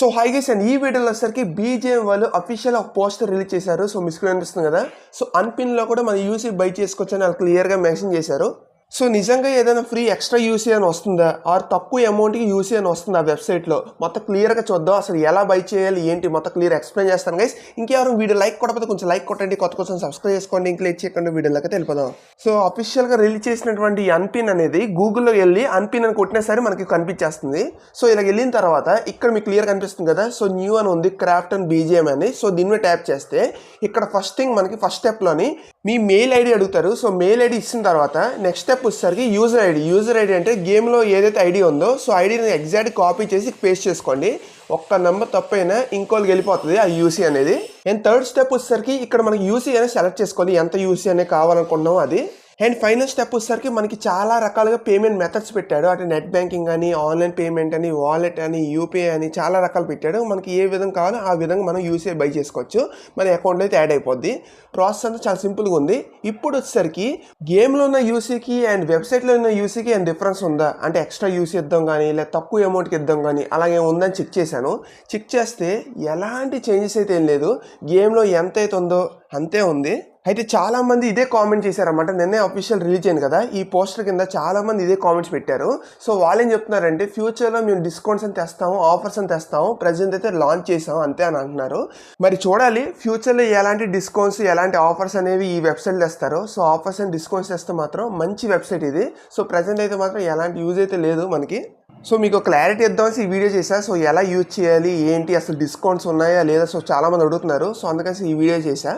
So hi guys and ఈ వీడియోలో వచ్చేసరికి బీజేఎం వాళ్ళు అఫీషియల్ ఒక పోస్టర్ రిలీజ్ చేశారు. సో మీ స్క్రీన్ అనిపిస్తుంది కదా. సో అన్పిన్లో కూడా మన యూసీ బై చేసుకోవచ్చు అని వాళ్ళు క్లియర్గా మెన్షన్ చేశారు. సో నిజంగా ఏదైనా ఫ్రీ ఎక్స్ట్రా యూసీ అని వస్తుందా? ఆర్ తక్కువ అమౌంట్కి యూసీ అని వస్తుందా ఆ వెబ్సైట్లో? మొత్తం క్లియర్గా చూద్దాం. అసలు ఎలా బై చేయాలి? ఏంటి? మొత్తం క్లియర్ ఎక్స్ప్లెయిన్ చేస్తాను గైస్. ఇంకెవరు వీడియో లైక్ కొట్టకపోతే కొంచెం లైక్ కొట్టండి. కొత్త కోసం సబ్స్క్రైబ్ చేసుకోండి. ఇంకా లేట్ చేయకుండా వీడియోలోకి తెలిపదాం సో అఫీషియల్గా రిలీజ్ చేసినటువంటి అన్పిన్ అనేది గూగుల్లో వెళ్ళి అన్పిన్ అని కొట్టినా సరే మనకి కనిపించేస్తుంది. సో ఇలా వెళ్ళిన తర్వాత ఇక్కడ మీకు క్లియర్ కనిపిస్తుంది కదా? సో న్యూ అని ఉంది క్రాఫ్ట్ అండ్ బీజిఎం అని. సో దీని మీద ట్యాప్ చేస్తే ఇక్కడ ఫస్ట్ థింగ్ మనకి ఫస్ట్ స్టెప్లోని మీ మెయిల్ ఐడి అడుగుతారు. సో మెయిల్ ఐడి ఇచ్చిన తర్వాత నెక్స్ట్ స్టెప్ వచ్చేసరికి యూజర్ ఐడి. యూజర్ ఐడి అంటే గేమ్లో ఏదైతే ఐడి ఉందో సో ఐడిని ఎగ్జాక్ట్ కాపీ చేసి పేస్ట్ చేసుకోండి. ఒక్క నెంబర్ తప్పైనా ఇంకోళ్ళకి వెళ్ళిపోతుంది ఆ యూసీ అనేది. అండ్ థర్డ్ స్టెప్ వచ్చేసరికి ఇక్కడ మనకి యూసీ అనేది సెలెక్ట్ చేసుకోవాలి ఎంత యూసీ అనేది కావాలనుకుంటున్నామో అది. అండ్ ఫైనల్ స్టెప్ వచ్చేసరికి మనకి చాలా రకాలుగా పేమెంట్ మెథడ్స్ పెట్టాడు. అంటే నెట్ బ్యాంకింగ్ అని ఆన్లైన్ పేమెంట్ అని వాలెట్ అని యూపీఐ అని చాలా రకాలు పెట్టాడు. మనకి ఏ విధంగా కావాలో ఆ విధంగా మనం యూసీఐ బై చేసుకోవచ్చు. మన అకౌంట్లో అయితే యాడ్ అయిపోద్ది. ప్రాసెస్ అంతా చాలా సింపుల్గా ఉంది. ఇప్పుడు వచ్చేసరికి గేమ్లో ఉన్న యూసీకి అండ్ వెబ్సైట్లో ఉన్న యూసీకి అండ్ డిఫరెన్స్ ఉందా? అంటే ఎక్స్ట్రా యూసీ ఇద్దాం కానీ లేదా తక్కువ అమౌంట్కి ఇద్దాం కానీ అలాగే ఉందని చెక్ చేశాను. చెక్ చేస్తే ఎలాంటి చేంజెస్ అయితే ఏం లేదు. గేమ్లో ఎంత అయితే ఉందో అంతే ఉంది. అయితే చాలా మంది ఇదే కామెంట్ చేశారన్నమాట. నిన్నే అఫీషియల్ రిలీజ్ అయింది కదా. ఈ పోస్టర్ కింద చాలామంది ఇదే కామెంట్స్ పెట్టారు. సో వాళ్ళు ఏం చెప్తున్నారంటే ఫ్యూచర్లో మేము డిస్కౌంట్స్ అని తెస్తాము ఆఫర్స్ అని తెస్తాము ప్రజెంట్ అయితే లాంచ్ చేసాం అంతే అని అంటున్నారు. మరి చూడాలి ఫ్యూచర్లో ఎలాంటి డిస్కౌంట్స్ ఎలాంటి ఆఫర్స్ అనేవి ఈ వెబ్సైట్ తెస్తారు. సో ఆఫర్స్ అండ్ డిస్కౌంట్స్ తెస్తే మాత్రం మంచి వెబ్సైట్ ఇది. సో ప్రజెంట్ అయితే మాత్రం ఎలాంటి యూజ్ అయితే లేదు మనకి. సో మీకు క్లారిటీ ఇద్దామని ఈ వీడియో చేశా. సో ఎలా యూజ్ చేయాలి ఏంటి అసలు డిస్కౌంట్స్ ఉన్నాయా లేదా? సో చాలా మంది అడుగుతున్నారు. సో అందుకని ఈ వీడియో చేశా.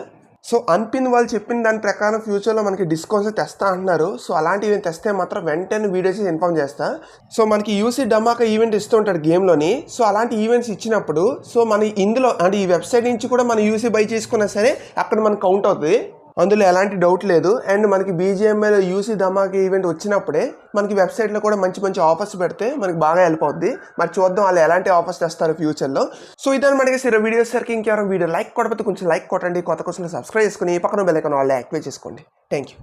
సో అన్పిన్ వాళ్ళు చెప్పిన దాని ప్రకారం ఫ్యూచర్లో మనకి డిస్కౌంట్స్ తెస్తా అంటున్నారు. సో అలాంటివి తెస్తే మాత్రం వెంటనే వీడియో చేసి ఇన్ఫామ్ చేస్తా. సో మనకి యూసీ డమాకా ఈవెంట్ ఇస్తూ ఉంటాడు గేమ్లోని. సో అలాంటి ఈవెంట్స్ ఇచ్చినప్పుడు సో మన ఇందులో అంటే ఈ వెబ్సైట్ నుంచి కూడా మనం యూసీ బై చేసుకున్నా సరే అక్కడ మనకు కౌంట్ అవుతుంది. అందులో ఎలాంటి డౌట్ లేదు. అండ్ మనకి బీజేఎంఐలో యూసీ ధమాకి ఈవెంట్ వచ్చినప్పుడే మనకి వెబ్సైట్లో కూడా మంచి మంచి ఆఫర్స్ పెడితే మనకి బాగా హెల్ప్ అవుద్ది. మరి చూద్దాం వాళ్ళు ఎలాంటి ఆఫర్స్ తెస్తారు ఫ్యూచర్లో సో ఇదని మనకి సరే వీడియో సరికి ఇంకెవరైనా వీడియో లైక్ కొట్టకపోతే కొంచెం లైక్ కొట్టండి. కొత్త కోసం సబ్స్క్రైబ్ చేసుకుని ఈ పక్కన బెల్ ఐకాన్ వాళ్ళు యాక్టివేట్ చేసుకోండి. Thank you